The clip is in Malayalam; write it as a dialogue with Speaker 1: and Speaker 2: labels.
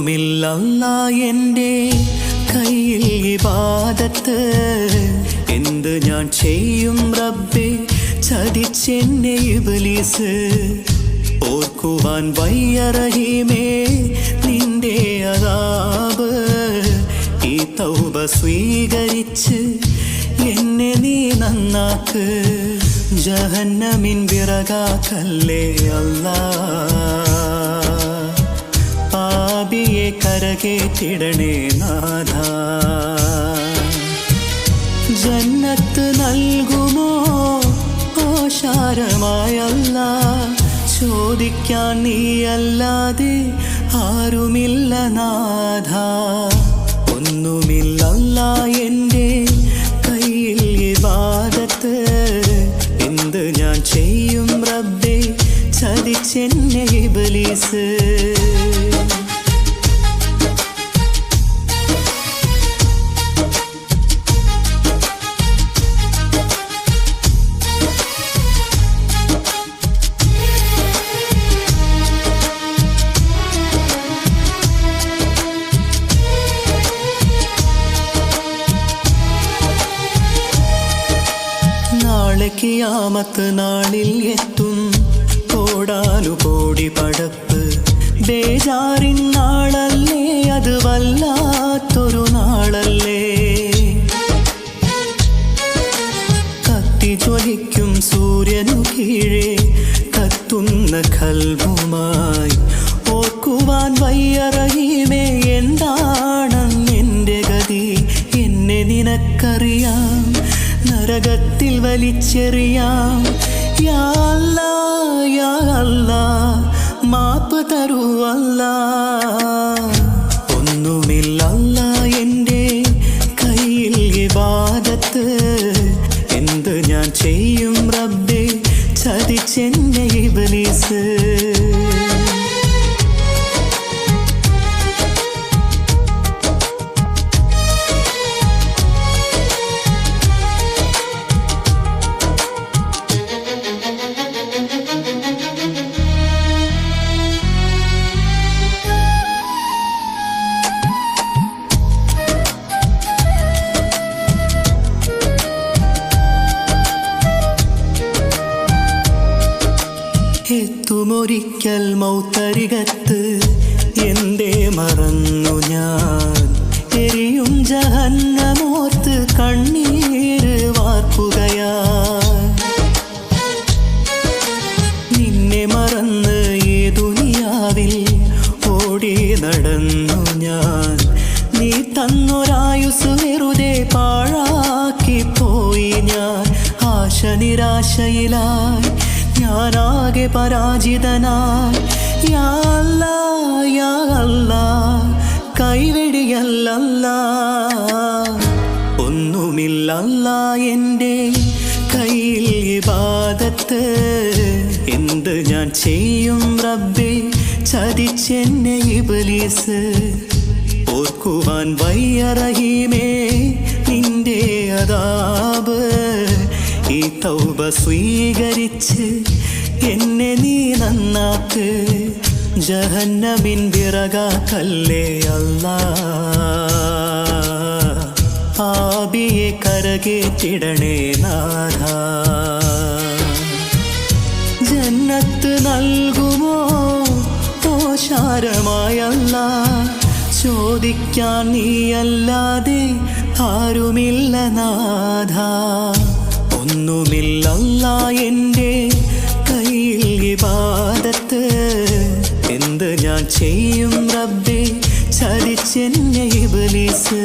Speaker 1: ഒന്നുമില്ലല്ല എന്റെ കയ്യിൽ ഇബാദത്ത് എന്ത് ഞാൻ ചെയ്യും റബ്ബെ? ചതിച്ചെന്നെ ഇബലീസ്. ഓർക്കുവാൻ വയ്യറഹിമേ നിന്റെ അതാബ് ഈ തൗബ സ്വീകരിച്ച് എന്നെ നീ നന്നാക്ക്. ജഹന്നമിൻ വിറകാക്കല്ലേ അല്ലാ. കരകേറ്റിടണേ നാഥ. ജന്നത്ത് നൽകുമോ? ഓശാരമായല്ല. ചോദിക്കാൻ നീയല്ലാതെ ആരുമില്ല നാഥ. ഒന്നുമില്ലല്ല എന്റെ കയ്യിൽ വാദത്ത്. എന്ത് ഞാൻ ചെയ്യും റബ്ബെ? ചതിച്ചെന്നെ ഇബലീസ്. നാളെ നാളിൽ എത്തും. കോടാനു കോടി പടപ്പ്. ബേജാറിൻ നാളല്ലേ അത് വല്ലാത്തൊരു നാളല്ലേ. കത്തി ജ്വലിക്കും സൂര്യനു കീഴേ കത്തുന്ന കൽവുമായി ഓർക്കുവാൻ വയ്യറിയുമേ എന്താണെന്നെന്റെ ഗതി? എന്നെ നിനക്കറിയാം. വലിച്ചെറിയാം. യാല്ല യാ അല്ലാ, മാപ്പ് തരുവല്ല. ഒന്നുമില്ലല്ല എന്റെ കയ്യിൽ വിവാദത്ത് എന്ത് ഞാൻ ചെയ്യും റബ്ബെ? ചതിച്ചെന്നെ ഇബലീസ്. എത്തുമൊരിക്കൽ മൗത്തരികത്ത്. എന്തേ മറന്നു ഞാൻ? എരിയും ജഹന്നമോർത്ത് കണ്ണീര് വാർക്കുകയാ നിന്നെ മറന്ന് ഈ ദുനിയാവിൽ ഓടി നടന്നു ഞാൻ. നീ തന്നൊരായുസ് വെറുതെ പാഴാക്കി പോയി ഞാൻ. ആശ നിരാശയിലായി ഞാനാകെ പരാജിതനായി. കൈവെടിയല്ല ഒന്നുമില്ലല്ല എന്റെ കയ്യിൽ ഇബാദത്ത് എന്ത് ഞാൻ ചെയ്യും റബ്ബേ ചതിച്ചെന്നെ ഇബലീസ്. ഓർക്കുവാൻ വയ്യറഹിമേ നിന്റെ അതാബ് തൗബ സ്വീകരിച്ച് എന്നെ നീ നന്നാക്ക്. ജഹന്നമിൻ വിറകാക്കല്ലേ അല്ല. പാപിയെ കരകേറ്റിടണേ നാഥ. ജന്നത്ത് നൽകുമോ? ഓശാരമായല്ല ചോദിക്കാൻ നീയല്ലാതെ ആരുമില്ല നാഥ. ഒന്നുമില്ലല്ല എന്റെ കയ്യിൽ ഇബാദത്ത് എന്ത് ഞാൻ ചെയ്യും റബ്ബേ? ചതിച്ചെന്നെ ഇബലീസ്.